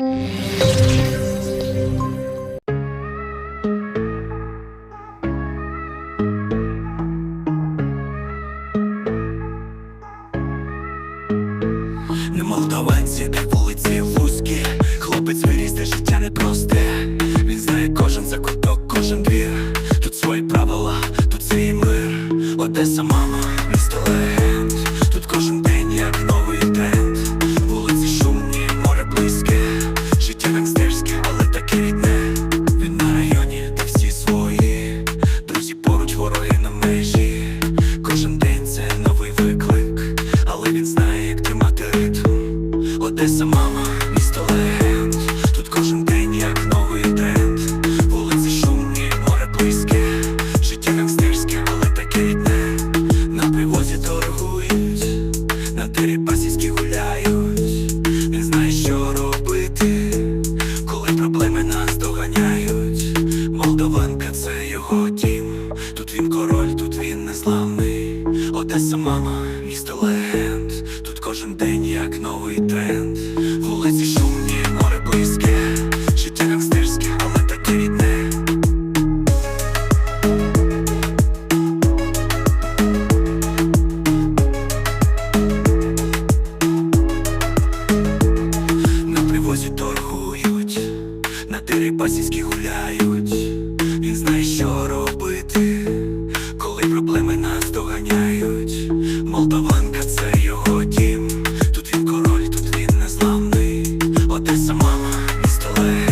Молдаванці, де вулиці вузькі. Хлопець виріс, де життя не просте Він знає кожен закуток, кожен двір. Тут свої правила, тут свій мир. Одеса, мама, місто легенд він знає, як тримати ритм. Одеса, мама, місто легенд. Тут кожен день як новий тренд. Вулиці шумні, море близьке. Життя гангстерське, але таке рідне На привозі торгують На Дерибасівській гуляють. Він знає, що робити Коли проблеми нас доганяють. Молдаванка це його дім. Тут він король, тут він незламний. Одеса, мама, місто легенд кожен день як новий тренд. Вулиці шумні, море близьке. Життя гангстерське, але таке рідне. На привозі торгують. На Дерибасівській гуляють to.